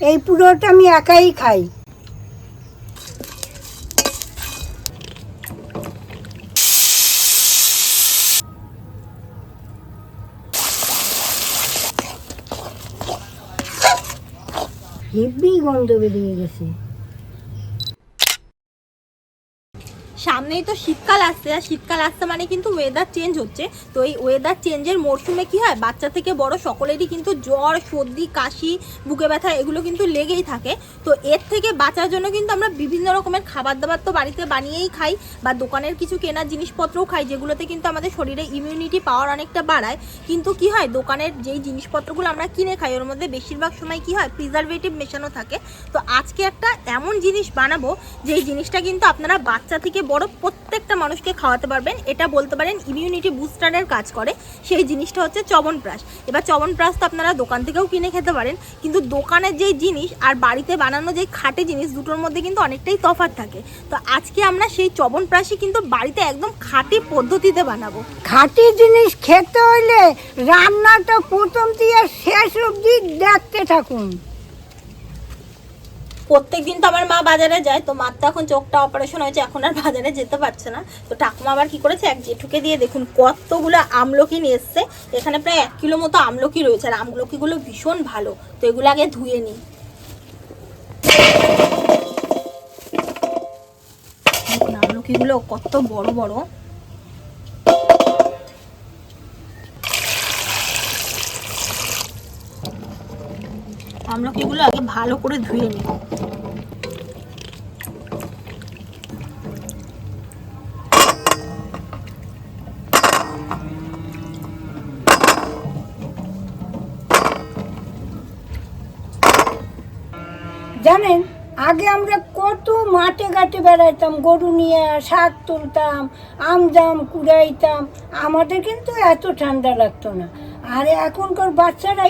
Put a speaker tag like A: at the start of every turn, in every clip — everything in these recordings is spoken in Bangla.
A: এই পুরোটা আমি একাই খাই। হেভি গন্ধ বেরিয়ে গেছে।
B: সামনেই তো শীতকাল আসছে, আর শীতকাল আসছে মানে কিন্তু ওয়েদার চেঞ্জ হচ্ছে। তো এই ওয়েদার চেঞ্জের মরশুমে কি হয়? বাচ্চা থেকে বড় সকলেরই কিন্তু জ্বর, সর্দি, কাশি, বুকে ব্যথা এগুলো কিন্তু লেগেই থাকে। তো এর থেকে বাঁচার জন্য কিন্তু আমরা বিভিন্ন রকমের খাবার দাবার তো বাড়িতে বানিয়েই খাই বা দোকানের কিছু কেনার জিনিসপত্রও খাই, যেগুলোতে কিন্তু আমাদের শরীরে ইমিউনিটি পাওয়ার অনেকটা বাড়ায়। কিন্তু কি হয়? দোকানের যেই জিনিসপত্রগুলো আমরা কিনে খাই, ওর মধ্যে বেশিরভাগ সময় কি হয়? প্রিজারভেটিভ মেশানো থাকে। তো আজকে একটা এমন জিনিস বানাবো, যেই জিনিসটা কিন্তু আপনারা বাচ্চা থেকে বড় প্রত্যেকটা মানুষকে খাওয়াতে পারবেন। এটা বলতে পারেন ইমিউনিটি বুস্টারের কাজ করে। সেই জিনিসটা হচ্ছে চবনপ্রাশ। এবার চবনপ্রাশ তো আপনারা দোকান থেকেও কিনে খেতে পারেন। কিন্তু দোকানের যেই জিনিস আর বাড়িতে বানানো যেই খাটে জিনিস দুটোর মধ্যে কিন্তু অনেকটাই তফাৎ থাকে। তো আজকে আমরা সেই চবনপ্রাশই কিন্তু বাড়িতে একদম খাঁটি পদ্ধতিতে বানাবো।
A: খাঁটি জিনিস খেতে হইলে রান্নাটা প্রথম দিয়ে শেষ অবধি দেখতে থাকুন।
B: প্রত্যেক দিন তো আমার মা বাজারে যায়, তো মার তো এখন চোখটা অপারেশন হয়েছে, এখন আর বাজারে যেতে পারছে না। তো ঠাকুমা আবার কি করেছে? এক জেঠুকে দিয়ে দেখুন, কতগুলো আমলকি নিয়ে এসছে। এখানে প্রায় এক কিলো মতো আমলকি রয়েছে, আর আমলকিগুলো ভীষণ ভালো। তো এগুলো আগে ধুয়ে নিই। আমলকিগুলো কত বড় বড়। আমলকিগুলো আগে ভালো করে ধুয়ে নিই
A: জানেন, আগে আমরা কত মাঠে ঘাটে বেড়াইতাম, গরু নিয়ে শাক তুলতাম, আম জাম কুড়াইতাম, আমাদের কিন্তু এত ঠান্ডা লাগতো না। আর এখনকার বাচ্চারা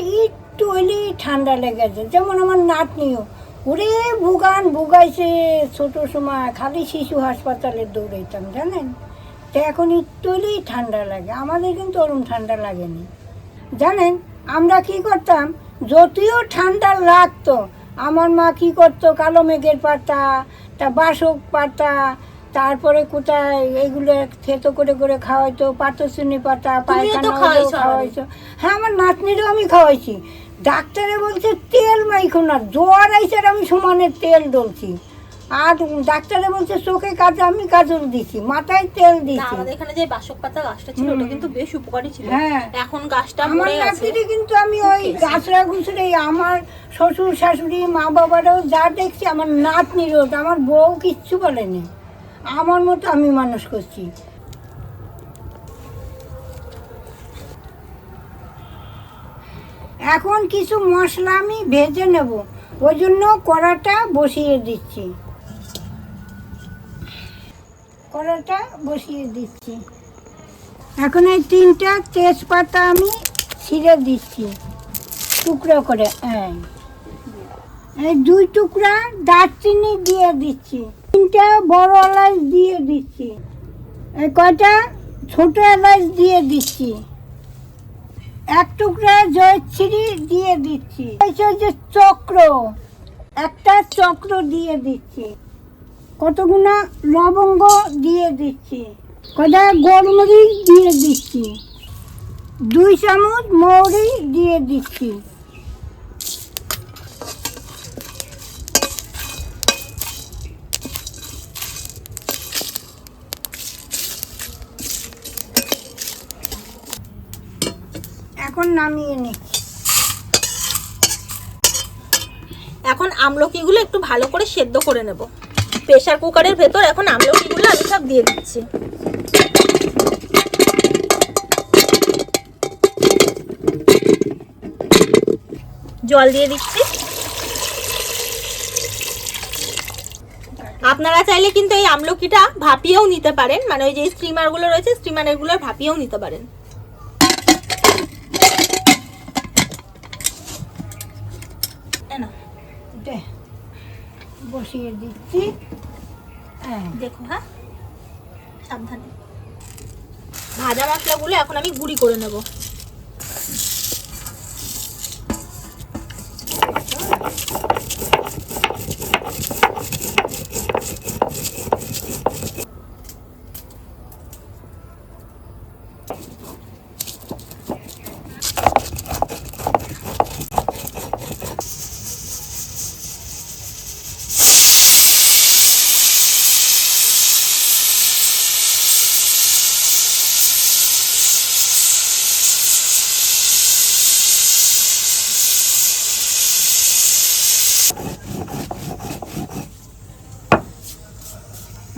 A: একটু হইলেই ঠান্ডা লেগেছে। যেমন আমার নাতনিও। ওরে ভুগান, ভুগাইছে ছোট সময়, খালি শিশু হাসপাতালে দৌড়াইতাম, জানেন? তো এখন একটু হলেই ঠান্ডা লাগে। আমাদের কিন্তু ওরম ঠান্ডা লাগেনি। জানেন, আমরা কি করতাম? যদিও ঠান্ডা লাগতো, আমার মা কি করতো? কালো মেঘের পাতা, তা বাসক পাতা তারপরে কোথায় এগুলো থেতো করে করে খাওয়াইতো পাতসুনি পাতা পায়খানা
B: খাওয়াইছো।
A: হ্যাঁ আমার নাতনিরও আমি খাওয়াইছি। ডাক্তারে বলছে তেল মাইখো না জ্বর আইসে আমি সমানে তেল ডলছি আর ডাক্তারে বলছে চোখে কাজে আমি কাজল দিছি মাথায় তেল দিছি।
B: আমাদের এখানে যে বাসক পাতা গাছটা ছিল ওটা কিন্তু বেশ উপকারী ছিল।
A: হ্যাঁ।
B: এখন গাছটা
A: আমার
B: মরে গেছে।
A: নাতিরে কিন্তু আমি ওই. গাছরা গুছরে আমার শ্বশুর শাশুড়ি মা বাবারাও যা দেখছি আমার নাতনিরও আমার বউ কিচ্ছু বলেনি। আমার মতো আমি মানুষ করছি। এখন কিছু মশলা আমি ভেজে নেব, ওই জন্য কড়াটা বসিয়ে দিচ্ছি। কড়াটা বসিয়ে দিচ্ছি। এখন এই তিনটা তেজপাতা আমি ছিঁড়ে দিচ্ছি, টুকরো করে হ্যাঁ। এই দুই টুকরা দারচিনি দিয়ে দিচ্ছি। তিনটা বড় এলাচ দিয়ে দিচ্ছি। কয়টা? ছোট এলাচ দিয়ে দিচ্ছি। এক টুকরা জয়ছিরি দিয়ে দিচ্ছি। যে চক্র। একটা চক্র দিয়ে দিচ্ছি। কতগুনা লবঙ্গ দিয়ে দিচ্ছি। কটা গোলমরিচ দিয়ে দিচ্ছি। দুই চামচ মৌরি দিয়ে দিচ্ছি। এখন নামিয়ে নিচ্ছি
B: এখন আমলকিগুলো একটু ভালো করে সেদ্ধ করে নেব। প্রেসার কুকারের ভেতর এখন আমলকিগুলো আমি সব দিয়ে দিচ্ছি। জল দিয়ে দিচ্ছি। আপনারা চাইলে কিন্তু এই আমলকিটা ভাপিয়েও নিতে পারেন। মানে ওই যে স্টিমারগুলো রয়েছে স্টিমারগুলো ভাপিয়েও নিতে পারেন।
A: বসিয়ে দিচ্ছি। হ্যাঁ,
B: দেখো হ্যাঁ। সাবধানে। ভাজা মশলাগুলো এখন আমি গুঁড়ি করে নেব।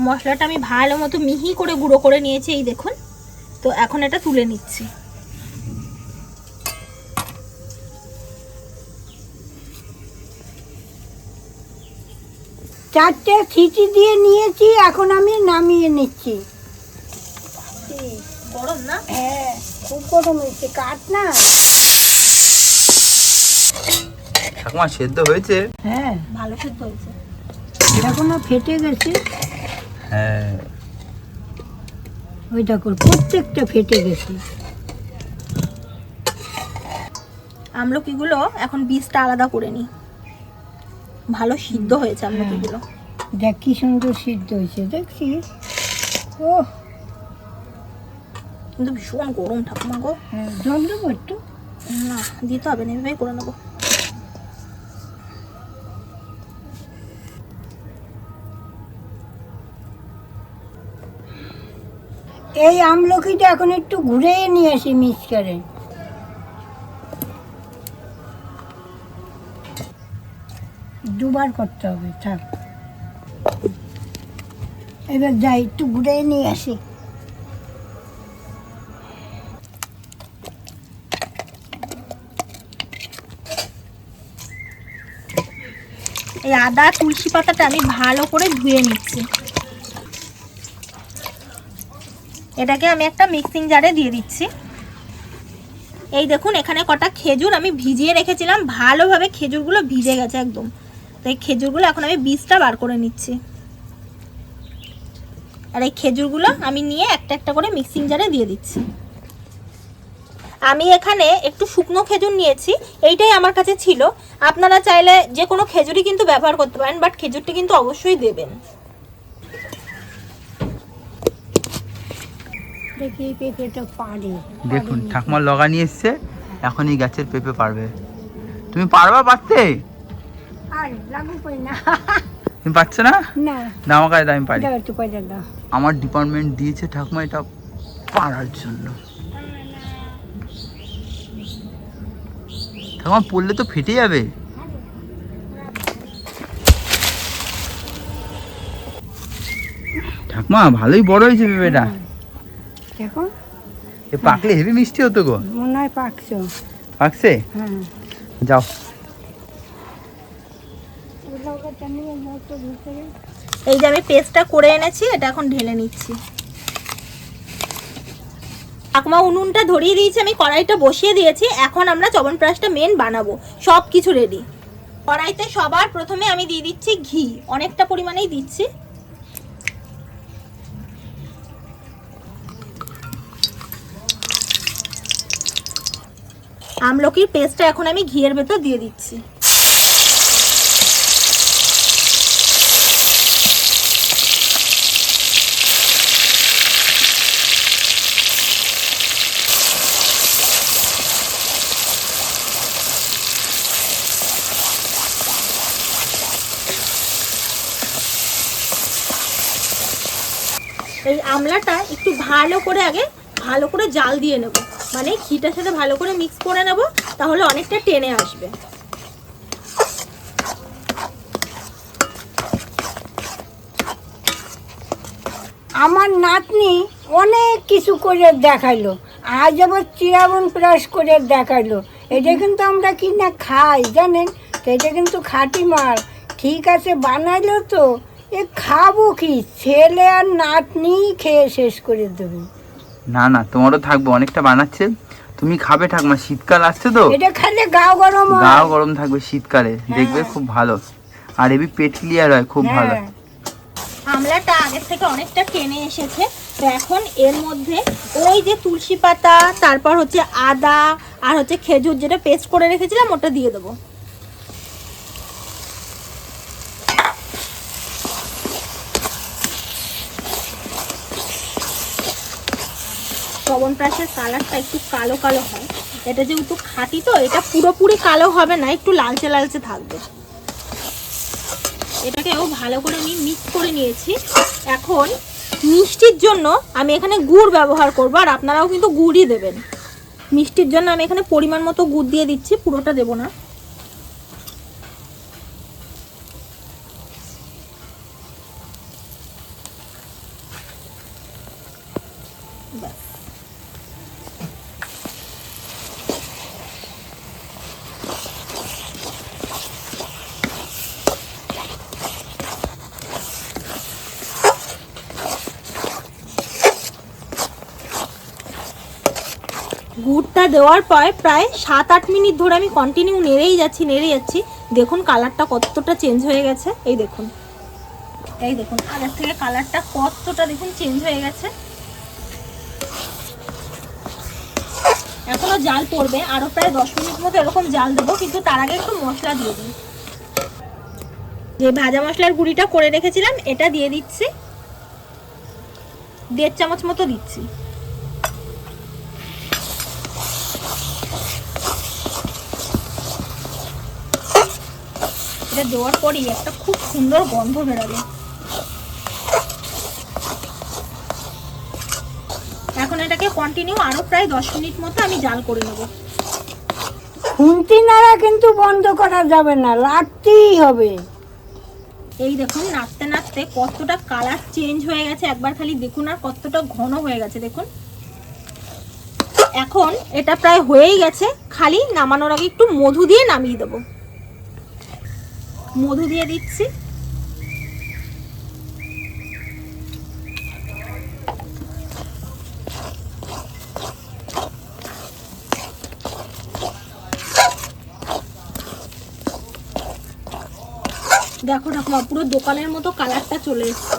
B: মশলাটা আমি ভালো মতো মিহি করে গুঁড়ো করে নিয়েছি এই দেখুন। তো এখন এটা তুলে নিচ্ছি।
A: চারটে সিটি দিয়ে নিয়েছি এখন আমি নামিয়ে নিচ্ছি।
B: গরম না?
A: হ্যাঁ খুব গরম হয়েছে কাঠ না।
C: ঠাকুমা সেদ্ধ হয়েছে?
A: হ্যাঁ
B: ভালো সেদ্ধ হয়েছে।
A: দেখো না ফেটে গেছে?
C: হ্যাঁ।
A: ওই দেখো প্রত্যেকটা ফেটে গেছে।
B: আমলকিগুলো এখন বীজটা আলাদা করে নিই। ভালো সিদ্ধ হয়েছে আমলকিগুলো।
A: দেখ কি সুন্দর সিদ্ধ হয়েছে দেখছিস ও
B: কিন্তু ভীষণ গরম ঠাকুমা গো।
A: হ্যাঁ জল দেবো একটু?
B: না দিতে হবে না এভাবেই করে নেব।
A: এই আমলকিটা এখন একটু ঘুরে নিয়ে আসি মিক্সচারে দুবার করতে হবে, থাক। এবার যাই একটু ঘুরে নিয়ে আসি।
B: এই আদা, তুলসী পাতাটা আমি ভালো করে ধুয়ে নিচ্ছি। এটাকে আমি একটা মিক্সিং জারে দিয়ে দিচ্ছি। এই দেখুন, এখানে কটা খেজুর আমি ভিজিয়ে রেখেছিলাম। ভালোভাবে খেজুরগুলো ভিজে গেছে একদম। তো এই খেজুরগুলো এখন আমি বীজটা বার করে নিচ্ছি। আর এই খেজুরগুলো আমি নিয়ে একটা একটা করে মিক্সিং জারে দিয়ে দিচ্ছি। আমি এখানে একটু শুকনো খেজুর নিয়েছি। এইটাই আমার কাছে ছিল। আপনারা চাইলে যে কোনো খেজুরই কিন্তু ব্যবহার করতে পারেন, বাট খেজুরটি কিন্তু অবশ্যই দেবেন।
A: পেঁপেটা পারে
C: দেখুন ঠাকুমা লগা নিয়ে এসছে এখন এই গাছের পেঁপে পারবে তুমি পারবা পারতে?
A: আর লাগু পাই না।
C: তুমি পারছ না?
A: না।
C: না দাও, আমি পারি।
A: একটু পয়সা দাও
C: আমার ডিপার্টমেন্ট দিয়েছে ঠাকুমা এটা পারার জন্য। ঠাকুমা পড়লে তো ফেটে যাবে। ঠাকুমা ভালোই বড় হয়েছে পেঁপেটা।
A: দেখো
C: এ পাকলে হেভি মিষ্টি হতো গো।
A: মনে হয় পাকছো।
C: পাকছে?
A: হ্যাঁ।
C: যাও।
B: এই যে আমি পেস্টটা করে এনেছি এটা এখন ঢেলে নিচ্ছি। ঠাকুমা উনুনটা ধরিয়ে দিয়েছি আমি কড়াইটা বসিয়ে দিয়েছি। এখন আমরা চবনপ্রাশটা মেন বানাবো। সব কিছু রেডি কড়াইতে সবার প্রথমে আমি দিয়ে দিচ্ছি ঘি। অনেকটা পরিমাণেই দিচ্ছি। আমলকির পেস্টটা এখন আমি ঘিয়ের ভেতর দিয়ে দিচ্ছি। এই আমলাটা একটু ভালো করে আগে ভালো করে জাল দিয়ে নেব। মানে ঘিটার সাথে ভালো করে মিক্স করে নেব, তাহলে অনেকটা টেনে আসবে।
A: আমার নাতনি অনেক কিছু করে দেখাইলো, আজ আবার চিরাবন প্রাস করে দেখাইলো। এটা কিন্তু আমরা কি না খাই, জানেন? এটা কিন্তু খাঁটি মাল। ঠিক আছে, বানাইলো তো, এ খাব কি? ছেলে আর নাতনি খেয়ে শেষ করে দেবে।
C: না না তোমারও থাকবে অনেকটা বানাচ্ছে। তুমি খাবে ঠাকুমা শীতকাল আসছে তো।
A: এটা খেলে গাও গরম
C: গাও গরম থাকবে শীতকালে দেখবে খুব ভালো। আর এবি পেট ক্লিয়ার হয় খুব ভালো।
A: হ্যাঁ।
B: আমলাটা আগের থেকে অনেকটা টেনে এসেছে। তো এখন এর মধ্যে ওই যে তুলসী পাতা তারপর হচ্ছে আদা আর হচ্ছে খেজুর যেটা পেস্ট করে রেখেছিলাম ওটা দিয়ে দেবো। চবনপ্রাশের কালারটা একটু কালো কালো হয়। এটা যেহেতু খাঁটি তো, এটা পুরোপুরি কালো হবে না, একটু লালচে লালচে থাকবে। এটাকেও ভালো করে আমি মিক্স করে নিয়েছি। এখন মিষ্টির জন্য আমি এখানে গুড় ব্যবহার করব, আর আপনারাও কিন্তু গুড়ই দেবেন। মিষ্টির জন্য আমি এখানে পরিমাণ মতো গুড় দিয়ে দিচ্ছি, পুরোটা দেবো না। ব্যাস। গুড়টা দেওয়ার পর প্রায় সাত, আট মিনিট ধরে আমি কন্টিনিউ নেড়েই যাচ্ছি নেড়ে যাচ্ছি। দেখুন কালারটা কতটা চেঞ্জ হয়ে গেছে। এই দেখুন। এই দেখুন আগের থেকে কালারটা কতটা দেখুন চেঞ্জ হয়ে গেছে। এখনও জাল পড়বে, আরও প্রায় দশ মিনিট মতো এরকম জাল দেবো, কিন্তু তার আগে একটু মশলা দিয়ে দিই যে ভাজা মশলার গুঁড়িটা করে রেখেছিলাম, এটা দিয়ে দিচ্ছি। দেড় চামচ মতো দিচ্ছি। এটা দেওয়ার পরই একটা খুব সুন্দর গন্ধ বেরোবে। এখন এটাকে কন্টিনিউ আরও প্রায় দশ মিনিট মতো আমি জাল করে নেব।
A: খুন্তি নাড়া কিন্তু বন্ধ করা যাবে না লাগতেই হবে।
B: এই দেখুন নাড়তে নাড়তে কতটা কালার চেঞ্জ হয়ে গেছে একবার খালি দেখুন আর কতটা ঘন হয়ে গেছে দেখুন। এখন এটা প্রায় হয়েই গেছে খালি নামানোর আগে একটু মধু দিয়ে নামিয়ে দেবো। মধু দিয়ে দিচ্ছি। দেখো ঠাকুমা পুরো দোকানের মতো কালারটা চলে এসছে।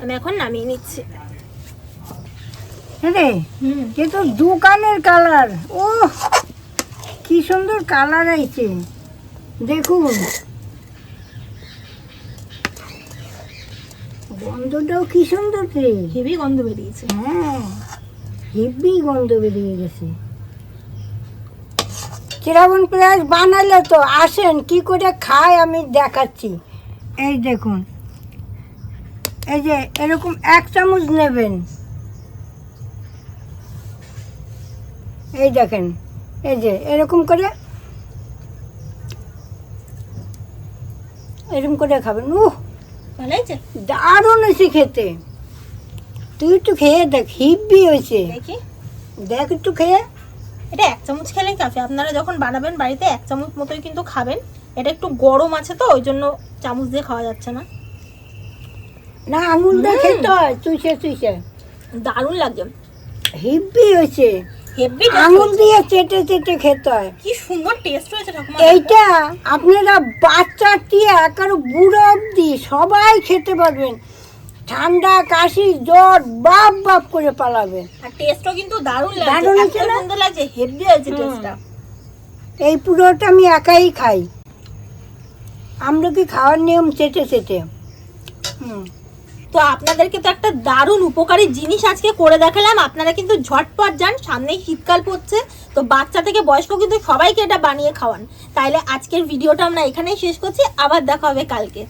B: আমি এখন নামিয়ে নিচ্ছি।
A: রে দোকানের কালার। ও কি সুন্দর কালার আইছে। দেখুন। গন্ধটাও কি সুন্দর রে।
B: হেভি গন্ধ বেরিয়েছে।
A: হ্যাঁ হেভি গন্ধ বেরিয়ে গেছে। চিরাবন পেঁয়াজ বানালে তো আসেন কি করে খায় আমি দেখাচ্ছি। এই দেখুন এই যে এরকম এক চামচ নেবেন। এই দেখেন এই যে এরকম করে এরকম করে খাবেন। উহ
B: ভালো হয়েছে?
A: দারুণ হয়েছে খেতে। তুই একটু খেয়ে দেখ হিব্বি হয়েছে।
B: দেখি।
A: দেখ একটু খেয়ে।
B: এটা এক চামচ খেলেই কাফি। আপনারা যখন বানাবেন বাড়িতে এক চামচ মতোই কিন্তু খাবেন। এটা একটু গরম আছে তো ওই জন্য চামচ দিয়ে খাওয়া যাচ্ছে না।
A: না আঙুল দিয়ে
B: হুম।
A: খেতে হয় তুইছে তুইছে
B: দারুণ লাগছে।
A: হিব্বি হয়েছে।
B: হেভি
A: আঙুল দিয়ে চেটে চেটে খেতে হয়।
B: কি সুন্দর টেস্ট হয়েছে ঠাকুমা।
A: এইটা আপনারা বাচ্চা দিয়ে একার বুড়ো অবধি সবাই খেতে পারবেন। ঠান্ডা কাশি জ্বর বাপ বাপ করে পালাবে
B: আর টেস্টও কিন্তু দারুণ লাগছে
A: দারুণ
B: এত
A: হয়েছে না?
B: সুন্দর লাগছে হেভি হয়েছে টেস্টটা
A: এই পুরোটা আমি একাই খাই। আমরা কি খাওয়ার নিয়ম চেটে চেটে? হুম।
B: তো আপনাদেরকে তো একটা দারুণ উপকারী জিনিস আজকে করে দেখালাম। আপনারা কিন্তু ঝটপট যান, সামনেই শীতকাল পড়ছে, তো বাচ্চা থেকে বয়স্ক কিন্তু সবাইকে এটা বানিয়ে খাওয়ান। তাইলে আজকের ভিডিওটা আমরা এখানেই শেষ করছি, আবার দেখা হবে কালকে।